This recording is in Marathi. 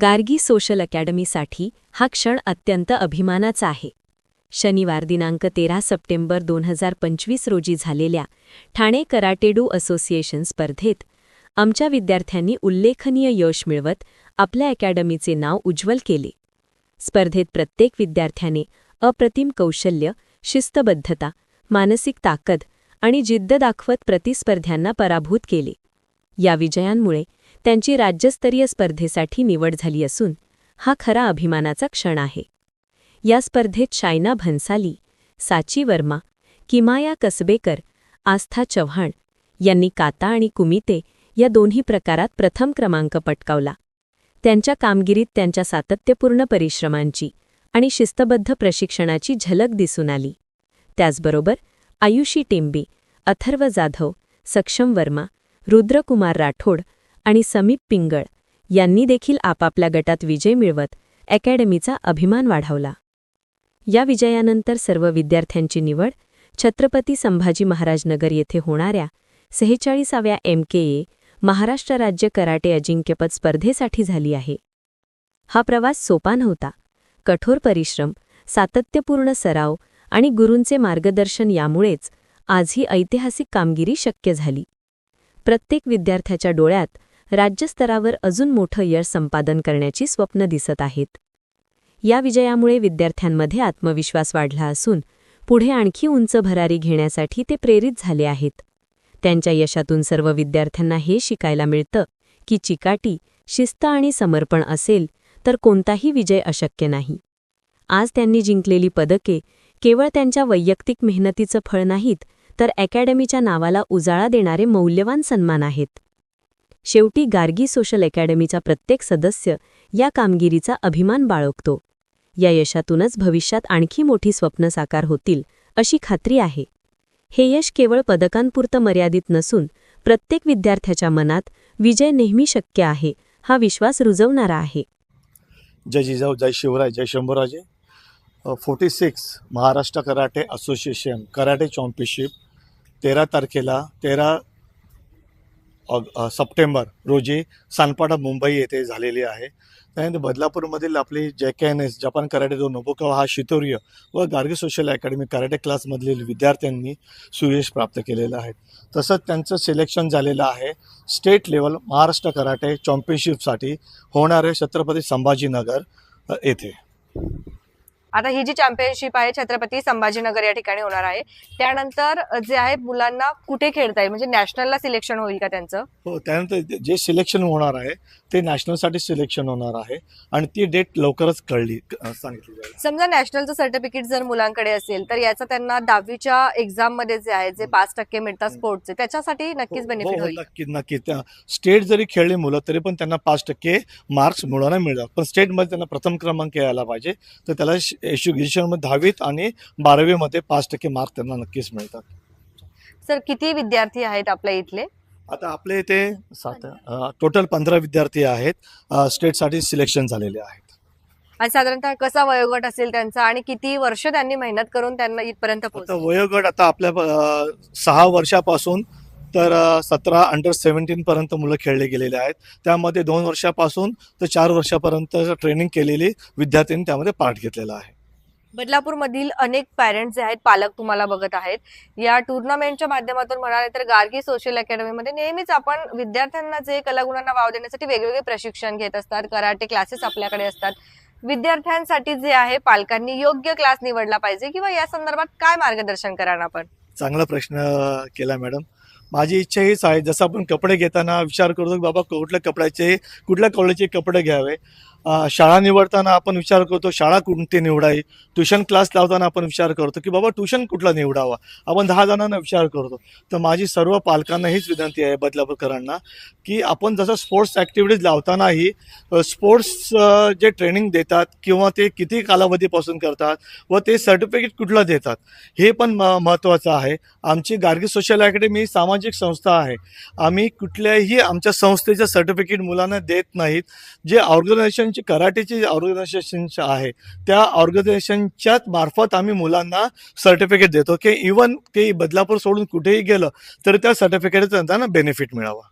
गार्गी सोशल अकॅडमीसाठी हा क्षण अत्यंत अभिमानाचा आहे. शनिवार दिनांक तेरा सप्टेंबर दोन हजार पंचवीस रोजी झालेल्या ठाणे कराटेडू असोसिएशन स्पर्धेत आमच्या विद्यार्थ्यांनी उल्लेखनीय यश मिळवत आपल्या अकॅडमीचे नाव उज्ज्वल केले. स्पर्धेत प्रत्येक विद्यार्थ्याने अप्रतिम कौशल्य शिस्तबद्धता मानसिक ताकद आणि जिद्द दाखवत प्रतिस्पर्ध्यांना पराभूत केले. या विजयांमुळे त्यांची राज्यस्तरीय स्पर्धेसाठी निवड झाली असून हा खरा अभिमानाचा क्षण आहे. या स्पर्धेत शायना भन्साली साची वर्मा किमाया कसबेकर आस्था चव्हाण यांनी काता आणि कुमिते या दोन्ही प्रकारात प्रथम क्रमांक पटकावला. त्यांच्या कामगिरीत त्यांच्या सातत्यपूर्ण परिश्रमांची आणि शिस्तबद्ध प्रशिक्षणाची झलक दिसून आली. त्याचबरोबर आयुषी टेंबी अथर्व जाधव सक्षम वर्मा रुद्रकुमार राठोड आणि समीप पिंगळ यांनी देखील आपापल्या गटात विजय मिळवत अकॅडमीचा अभिमान वाढवला. या विजयानंतर सर्व विद्यार्थ्यांची निवड छत्रपती संभाजी महाराज नगर येथे होणाऱ्या सेहेचाळीसाव्या एम के ए महाराष्ट्र राज्य कराटे अजिंक्यपद स्पर्धेसाठी झाली आहे. हा प्रवास सोपा नव्हता. कठोर परिश्रम सातत्यपूर्ण सराव आणि गुरूंचे मार्गदर्शन यामुळेच आज ही ऐतिहासिक कामगिरी शक्य झाली. प्रत्येक विद्यार्थ्याच्या डोळ्यात राज्यस्तरावर अजून मोठं यश संपादन करण्याची स्वप्न दिसत आहेत. या विजयामुळे विद्यार्थ्यांमध्ये आत्मविश्वास वाढला असून पुढे आणखी उंच भरारी घेण्यासाठी ते प्रेरित झाले आहेत. त्यांच्या यशातून सर्व विद्यार्थ्यांना हे शिकायला मिळतं की चिकाटी शिस्त आणि समर्पण असेल तर कोणताही विजय अशक्य नाही. आज त्यांनी जिंकलेली पदके केवळ त्यांच्या वैयक्तिक मेहनतीचं फळ नाहीत तर अकॅडमीच्या नावाला उजाळा देणारे मौल्यवान सन्मान आहेत. शेवटी गार्गी सोशल अकॅडमीचा प्रत्येक सदस्य या कामगिरीचा अभिमान बाळगतो. या यशातूनच भविष्यात आणखी मोठी स्वप्न साकार होतील अशी खात्री आहे. हे यश केवळ पदकांपुरतं मर्यादित नसून प्रत्येक विद्यार्थ्याच्या मनात विजय नेहमी शक्य आहे हा विश्वास रुजवणारा आहे. जय जिजाऊ जय शिवराय जय Shambhuraje. Forty six Maharashtra karate association karate championship तेरा तारखेला तेरा सप्टेंबर रोजी सानपाडा मुंबई येथे झालेली आहे. त्यानंतर बदलापूरमधील आपली J K N S Japan karate Jo Nobukawa हा शितोर्य व गार्गी सोशल अकॅडमी कराटे क्लासमधील विद्यार्थ्यांनी सुयश प्राप्त केलेलं आहे. तसंच त्यांचं सिलेक्शन झालेलं आहे. स्टेट लेवल महाराष्ट्र कराटे चॅम्पियनशिपसाठी होणारे छत्रपती संभाजीनगर येथे. आता ही जी चॅम्पियनशिप आहे छत्रपती संभाजीनगर या ठिकाणी होणार आहे. त्यानंतर जे आहे मुलांना कुठे खेळता येईल? म्हणजे नॅशनलला सिलेक्शन होईल का त्यांचं? हो त्यानंतर जे- सिलेक्शन होणार आहे ते नॅशनलसाठी सिलेक्शन होणार आहे. आणि ती डेट लवकरच कळली सांगितली समजा नॅशनलचं सर्टिफिकेट जर मुलांकडे असेल तर याचा त्यांना दहावीच्या एक्झाममध्ये जे आहे जे पाच टक्के मिळतात स्पोर्टचे त्याच्यासाठी नक्कीच हो, बेनिफिट हो, होईल. नक्की नक्की स्टेट जरी खेळली मुलं तरी पण त्यांना पाच टक्के मार्क्स मिळवणार मिळतात. पण स्टेटमध्ये त्यांना प्रथम क्रमांक यायला पाहिजे तर त्याला एज्युकेशनमध्ये दहावीत आणि बारावीमध्ये पाच टक्के मार्क त्यांना नक्कीच मिळतात. सर किती विद्यार्थी आहेत आपल्या इथले? आता आपल्या इथे सात टोटल पंधरा विद्यार्थी आहेत. स्टेटसाठी सिलेक्शन झालेले आहेत. आणि साधारणतः कसा वयोगट असेल त्यांचा आणि किती वर्ष त्यांनी मेहनत करून त्यांना इथपर्यंत? वयोगट आता आपल्या सहा वर्षापासून तर सतरा अंडर सेव्हन्टीन पर्यंत मुलं खेळले गेलेले आहेत. त्यामध्ये दोन वर्षापासून तर चार वर्षापर्यंत ट्रेनिंग केलेली विद्यार्थ्यांनी त्यामध्ये पार्ट घेतलेला आहे. बदलापूरमधील अनेक पॅरेंट्स जे आहेत पालक तुम्हाला बघत आहेत. या टुर्नामेंटच्या माध्यमातून म्हणाले तर गार्गी सोशल अकॅडमीमध्ये नेहमीच आपण विद्यार्थ्यांना जे कलागुणांना वाव देण्यासाठी वेगवेगळे प्रशिक्षण घेत असतात. कराटे क्लासेस आपल्याकडे असतात. विद्यार्थ्यांसाठी जे आहे पालकांनी योग्य क्लास निवडला पाहिजे किंवा या संदर्भात काय मार्गदर्शन कराल आपण? चांगला प्रश्न केला मॅडम. माझी इच्छा हीच आहे जसं आपण कपडे घेताना विचार करतो की बाबा कुठल्या कपड्याचे कुठल्या कपड्याचे कपडे घ्यावे. शाळा निवडताना आपण विचार करतो शाळा कोणती निवडावी? ट्युशन क्लास लावताना आपण विचार करतो की बाबा ट्युशन कुठला निवडावा? आपण दहा जणांना विचार करतो. तर माझी सर्व पालकांना हीच विनंती आहे बदलापूरकरांना की आपण जसं स्पोर्ट्स ॲक्टिव्हिटीज लावतानाही स्पोर्ट्स जे ट्रेनिंग देतात किंवा ते किती कालावधीपासून करतात व ते सर्टिफिकेट कुठलं देतात हे पण म महत्त्वाचं आहे. आमची गार्गी सोशल अकॅडमी सामाजिक संस्था आहे. आम्ही कुठल्याही आमच्या संस्थेचं सर्टिफिकेट मुलांना देत नाहीत. जे ऑर्गनायझेशनची कराटेची ऑर्गनायझेशन आहे त्या ऑर्गनायझेशनच्याच मार्फत आम्ही मुलांना सर्टिफिकेट देतो की इवन ते बदलापूर सोडून कुठेही गेलं तर त्या सर्टिफिकेटचा त्यांना बेनिफिट मिळावा.